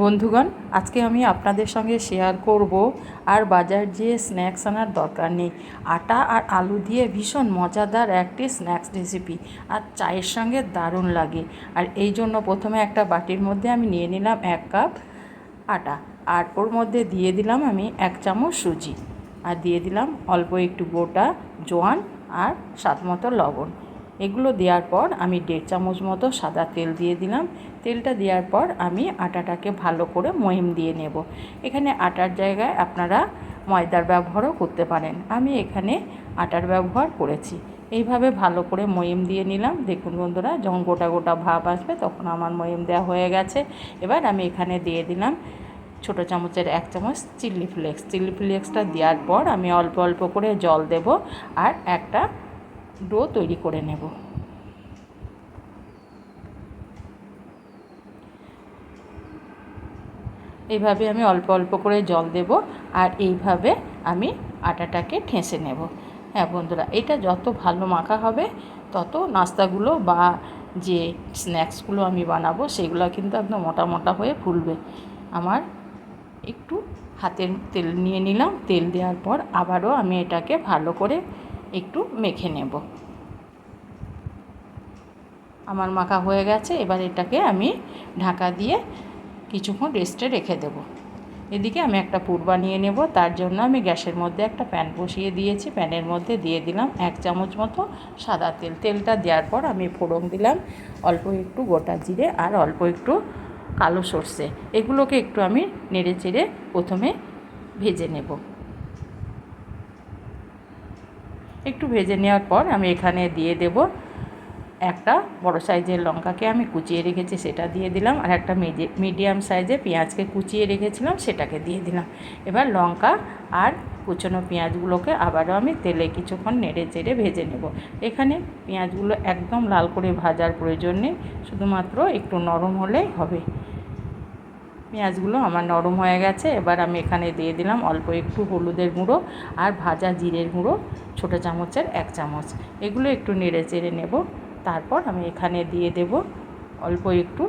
বন্ধুগণ, আজকে আমি আপনাদের সঙ্গে শেয়ার করব আর বাজার যেয়ে স্ন্যাক্স আনার দরকার নেই। আটা আর আলু দিয়ে ভীষণ মজাদার একটি স্ন্যাক্স রেসিপি আর চায়ের সঙ্গে দারুণ লাগে। আর এই জন্য প্রথমে একটা বাটির মধ্যে আমি নিয়ে নিলাম এক কাপ আটা আর ওর মধ্যে দিয়ে দিলাম আমি এক চামচ সুজি। আর দিয়ে দিলাম অল্প একটু গোটা, জোয়ান আর স্বাদ মতো লবণ। এগুলো দেওয়ার পর আমি দেড় চামচ মতো সাদা তেল দিয়ে দিলাম। তেলটা দেওয়ার পর আমি আটাটাকে ভালো করে মহিম দিয়ে নেব। এখানে আটার জায়গায় আপনারা ময়দার ব্যবহারও করতে পারেন। আমি এখানে আটার ব্যবহার করেছি। এইভাবে ভালো করে মহিম দিয়ে নিলাম। দেখুন বন্ধুরা, যখন গোটা গোটা ভাব আসবে তখন আমার মহিম দেওয়া হয়ে গেছে। এবার আমি এখানে দিয়ে দিলাম ছোটো চামচের এক চামচ চিলি ফ্লেক্স। চিলি ফ্লেক্সটা দেওয়ার পর আমি অল্প অল্প করে জল দেব। আর একটা ডো তৈরি করে নেব। এইভাবে আমি অল্প অল্প করে জল দেব আর এইভাবে আমি আটাটাকে ঠেসে নেব। হ্যাঁ বন্ধুরা, এটা যত ভালো মাখা হবে, তত নাস্তাগুলো বা যে স্ন্যাক্সগুলো আমি বানাবো, সেগুলো কিন্তু একদম মোটা মোটা হয়ে ফুলবে। আমার একটু হাতের তেল নিয়ে নিলাম, তেল দেওয়ার পর আবারও আমি এটাকে ভালো করে একটু মেখে নেব। আমার মাখা হয়ে গেছে, এবার এটাকে আমি ঢাকা দিয়ে কিছুক্ষণ রেস্টে রেখে দেব। এদিকে আমি একটা পুর বানিয়ে নেব, তার জন্য আমি গ্যাসের মধ্যে একটা প্যান বসিয়ে দিয়েছি। প্যানের মধ্যে দিয়ে দিলাম এক চামচ মতো সাদা তেল। তেলটা দেওয়ার পর আমি ফোড়ন দিলাম অল্প একটু গোটা জিরে আর অল্প একটু কালো সর্ষে। এগুলোকে একটু আমি নেড়ে চেড়ে প্রথমে ভেজে নেব। একটু ভেজে নেওয়ার পর আমি এখানে দিয়ে দেব একটা বড় সাইজের লঙ্কাকে আমি কুচিয়ে রেখেছি, সেটা দিয়ে দিলাম। আর একটা মিডিয়াম সাইজে পেঁয়াজকে কুচিয়ে রেখেছিলাম, সেটাকে দিয়ে দিলাম। এবার লঙ্কা আর কুচনো পেঁয়াজগুলোকে আবারও আমি তেলে কিছুক্ষণ নেড়ে চেড়ে ভেজে নেব। এখানে পেঁয়াজগুলো একদম লাল করে ভাজার প্রয়োজন নেই, শুধুমাত্র একটু নরম হলেই হবে। পেঁয়াজগুলো আমার নরম হয়ে গেছে, এবার আমি এখানে দিয়ে দিলাম অল্প একটু হলুদের গুঁড়ো আর ভাজা জিরের গুঁড়ো। ছোটো চামচের এক চামচ। এগুলো একটু নেড়ে চেড়ে নেব। তারপর আমি এখানে দিয়ে দেব অল্প একটু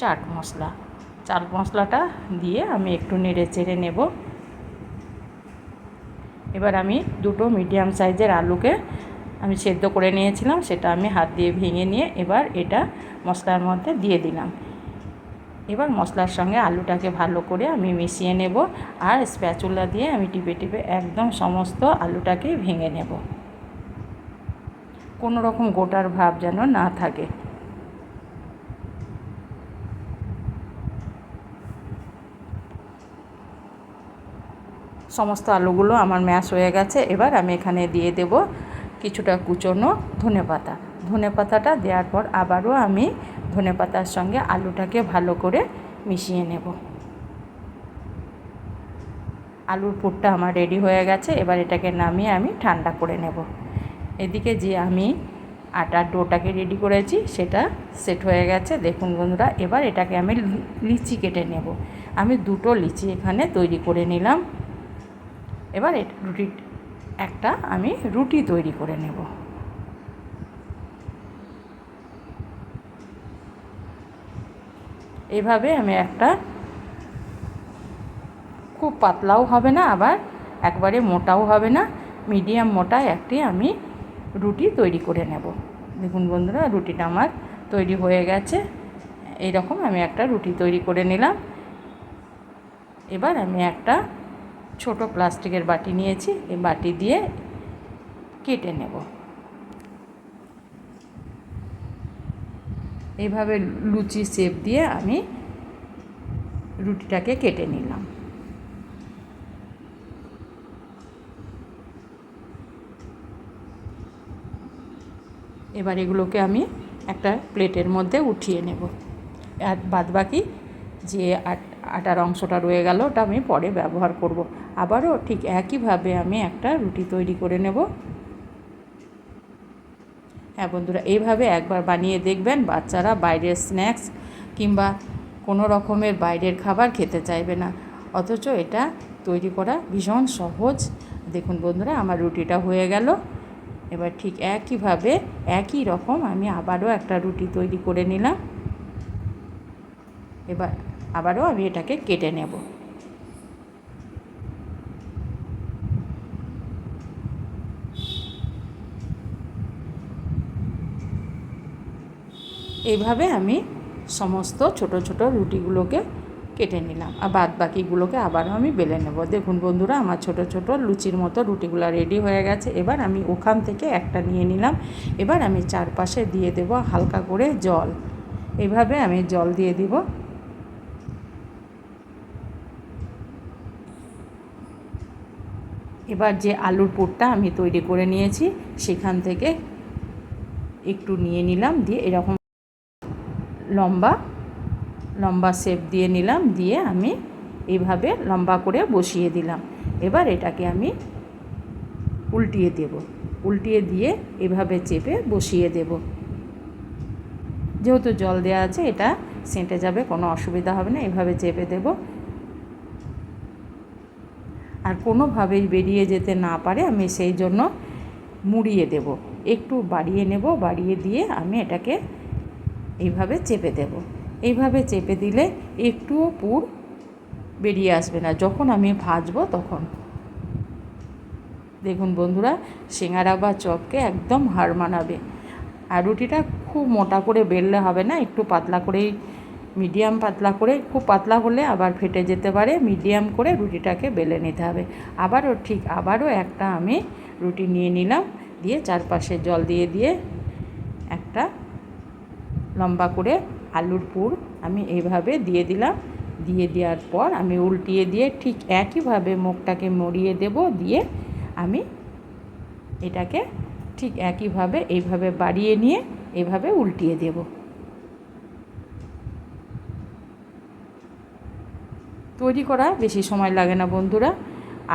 চাট মশলা। চাট মশলাটা দিয়ে আমি একটু নেড়ে চেড়ে নেব। এবার আমি দুটো মিডিয়াম সাইজের আলুকে আমি সেদ্ধ করে নিয়েছিলাম, সেটা আমি হাত দিয়ে ভেঙে নিয়ে এবার এটা মশলার মধ্যে দিয়ে দিলাম। এবার মশলার সঙ্গে আলুটাকে ভালো করে আমি মিশিয়ে নেব আর স্প্যাচুলা দিয়ে আমি টিপে টিপে একদম সমস্ত আলুটাকে ভেঙে নেব। কোনো রকম গোটার ভাব যেন না থাকে। সমস্ত আলুগুলো আমার ম্যাশ হয়ে গেছে, এবার আমি এখানে দিয়ে দেব কিছুটা কুচনো ধনে পাতা ধনে পাতাটা দেওয়ার পর আবারও আমি ধনে পাতার সঙ্গে আলুটাকে ভালো করে মিশিয়ে নেব। আলুর পুরটা আমার রেডি হয়ে গেছে, এবার এটাকে নামিয়ে আমি ঠান্ডা করে নেব। এদিকে যে আমি আটার ডোটাকে রেডি করেছি, সেটা সেট হয়ে গেছে। দেখুন বন্ধুরা, এবার এটাকে আমি লিচি কেটে নেব। আমি দুটো লিচি এখানে তৈরি করে নিলাম। এবার রুটি একটা আমি রুটি তৈরি করে নেব। এভাবে আমি একটা খুব পাতলাও হবে না, আবার একবারে মোটাও হবে না। মিডিয়াম মোটা একটি আমি রুটি তৈরি করে নেব। দেখুন বন্ধুরা, রুটিটা আমার তৈরি হয়ে গেছে। এই রকম আমি একটা রুটি তৈরি করে নিলাম। এবার আমি একটা ছোট প্লাস্টিকের বাটি নিয়েছি, এই বাটি দিয়ে কেটে নেব। এইভাবে লুচি শেপ দিয়ে আমি রুটিটাকে কেটে নিলাম। এবার এগুলোকে আমি একটা প্লেটের মধ্যে উঠিয়ে নেব। আর বাদবাকি যে আটার অংশটা রয়ে গেল ওটা আমি পরে ব্যবহার করব। আবারও ঠিক একইভাবে আমি একটা রুটি তৈরি করে নেব। হ্যাঁ বন্ধুরা, এইভাবে একবার বানিয়ে দেখবেন বাচ্চারা বাইরের স্ন্যাক্স কিংবা কোনো রকমের বাইরের খাবার খেতে চাইবে না। অথচ এটা তৈরি করা ভীষণ সহজ। দেখুন বন্ধুরা, আমার রুটিটা হয়ে গেল। এবার ঠিক একইভাবে একই রকম আমি আবারও একটা রুটি তৈরি করে নিলাম। এবার আবারও আমি এটাকে কেটে নেব। এইভাবে আমি সমস্ত ছোট ছোট রুটিগুলোকে কেটে নিলাম। আর বাদ বাকিগুলোকে আবারও আমি বেলে নেব। দেখুন বন্ধুরা, আমার ছোট ছোট লুচির মতো রুটিগুলো রেডি হয়ে গেছে। এবার আমি ওখান থেকে একটা নিয়ে নিলাম। এবার আমি চারপাশে দিয়ে দেব হালকা করে জল। এভাবে আমি জল দিয়ে দিব। এবার যে আলুর পুরটা আমি তৈরি করে নিয়েছি, সেখান থেকে একটু নিয়ে নিলাম। দিয়ে এরকম লম্বা লম্বা শেপ দিয়ে নিলাম, দিয়ে আমি এইভাবে লম্বা করে বসিয়ে দিলাম। এবার এটাকে আমি উল্টিয়ে দেব। উল্টিয়ে দিয়ে এভাবে চেপে বসিয়ে দেব। যেহেতু জল দেওয়া আছে, এটা সেঁটে যাবে, কোনো অসুবিধা হবে না, এভাবে চেপে দেব। আর কোনোভাবেই বেরিয়ে যেতে না পারে, আমি সেই জন্য মুড়িয়ে দেব। একটু বাড়িয়ে নেব, বাড়িয়ে দিয়ে আমি এটাকে এইভাবে চেপে দেব। এইভাবে চেপে দিলে একটুও পুর বেরিয়ে আসবে না। যখন আমি ভাজবো তখন। দেখুন বন্ধুরা, সিঙ্গারা বা চপকে একদম হার মানাবে। আর রুটিটা খুব মোটা করে বেললে হবে না, একটু পাতলা করেই, মিডিয়াম পাতলা করে, খুব পাতলা হলে আবার ফেটে যেতে পারে, মিডিয়াম করে রুটিটাকে বেলে নিতে হবে। আবারও ঠিক আবারও একটা আমি রুটি নিয়ে নিলাম, দিয়ে চারপাশে জল দিয়ে দিয়ে লম্বা করে আলুর পুর আমি এইভাবে দিয়ে দিলাম। দিয়ে দেওয়ার পর আমি উল্টিয়ে দিয়ে ঠিক একইভাবে মুখটাকে মরিয়ে দেব দিয়ে আমি এটাকে ঠিক একইভাবে এইভাবে বাড়িয়ে নিয়ে এভাবে উল্টিয়ে দেব। তৈরি করা বেশি সময় লাগে না বন্ধুরা।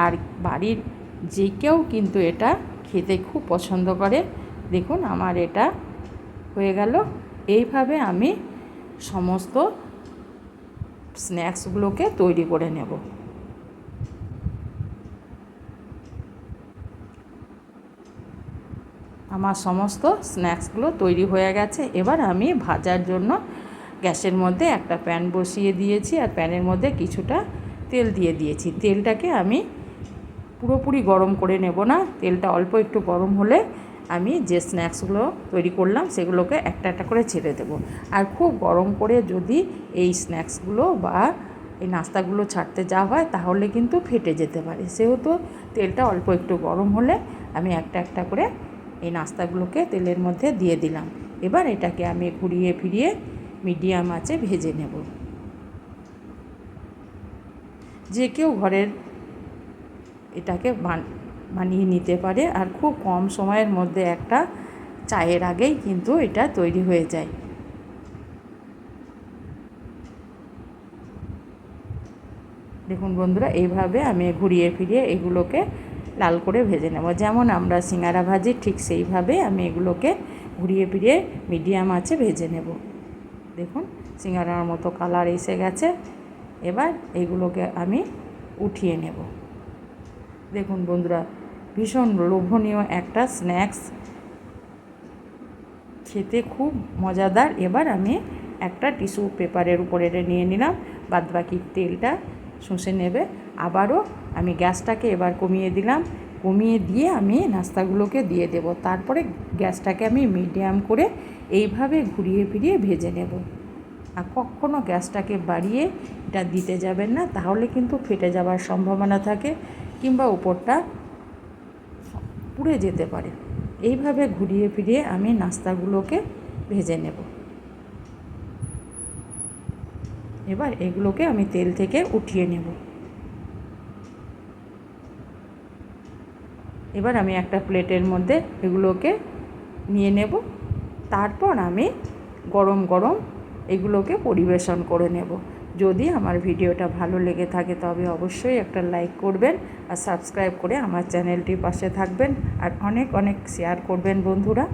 আর বাড়ির যে কেউ কিন্তু এটা খেতে খুব পছন্দ করে। দেখুন আমার এটা হয়ে গেল। এইভাবে আমি সমস্ত স্ন্যাক্সগুলোকে তৈরি করে নেব। আমার সমস্ত স্ন্যাক্সগুলো তৈরি হয়ে গেছে। এবার আমি ভাজার জন্য গ্যাসের মধ্যে একটা প্যান বসিয়ে দিয়েছি আর প্যানের মধ্যে কিছুটা তেল দিয়ে দিয়েছি। তেলটাকে আমি পুরোপুরি গরম করে নেব না। তেলটা অল্প একটু গরম হলে আমি যে স্ন্যাক্সগুলো তৈরি করলাম সেগুলোকে একটা একটা করে ছেড়ে দেব। আর খুব গরম করে যদি এই স্ন্যাক্সগুলো বা এই নাস্তাগুলো ছাড়তে যাওয়া হয় তাহলে কিন্তু ফেটে যেতে পারে। সেহেতু তেলটা অল্প একটু গরম হলে আমি একটা একটা করে এই নাস্তাগুলোকে তেলের মধ্যে দিয়ে দিলাম। এবার এটাকে আমি ঘুরিয়ে ফিরিয়ে মিডিয়াম আঁচে ভেজে নেব। যে কেউ ঘরের এটাকে বানিয়ে নিতে পারে আর খুব কম সময়ের মধ্যে একটা চায়ের আগেই কিন্তু এটা তৈরি হয়ে যায়। দেখুন বন্ধুরা, এইভাবে আমি ঘুরিয়ে ফিরিয়ে এগুলোকে লাল করে ভেজে নেব। যেমন আমরা সিঙ্গারা ভাজি, ঠিক সেইভাবে আমি এগুলোকে ঘুরিয়ে ফিরিয়ে মিডিয়াম আছে ভেজে নেব। দেখুন, সিঙ্গারার মতো কালার এসে গেছে। এবার এগুলোকে আমি উঠিয়ে নেব। দেখুন বন্ধুরা ভীষণ লোভনীয় একটা স্ন্যাক্স খেতে খুব মজাদার। এবার আমি একটা টিস্যু পেপারের উপরে এটা নিয়ে নিলাম। বাদ বাকি তেলটা শুষে নেবে। আবারও আমি গ্যাসটাকে এবার কমিয়ে দিলাম। কমিয়ে দিয়ে আমি নাস্তাগুলোকে দিয়ে দেব। তারপরে গ্যাসটাকে আমি মিডিয়াম করে এইভাবে ঘুরিয়ে ফিরিয়ে ভেজে নেব। আর কখনও গ্যাসটাকে বাড়িয়ে এটা দিতে যাবেন না, তাহলে কিন্তু ফেটে যাওয়ার সম্ভাবনা থাকে কিংবা উপরটা পুড়ে যেতে পারে। এইভাবে ঘুরিয়ে ফিরিয়ে আমি নাস্তাগুলোকে ভেজে নেব। এবার এগুলোকে আমি তেল থেকে উঠিয়ে নেব। এবার আমি একটা প্লেটের মধ্যে এগুলোকে নিয়ে নেব। তারপর আমি গরম গরম এগুলোকে পরিবেশন করে নেব। যদি আমার ভিডিওটা ভালো লেগে থাকে তবে অবশ্যই একটা লাইক করবেন আর সাবস্ক্রাইব করে আমার চ্যানেলটির পাশে থাকবেন। আর অনেক অনেক শেয়ার করবেন বন্ধুরা।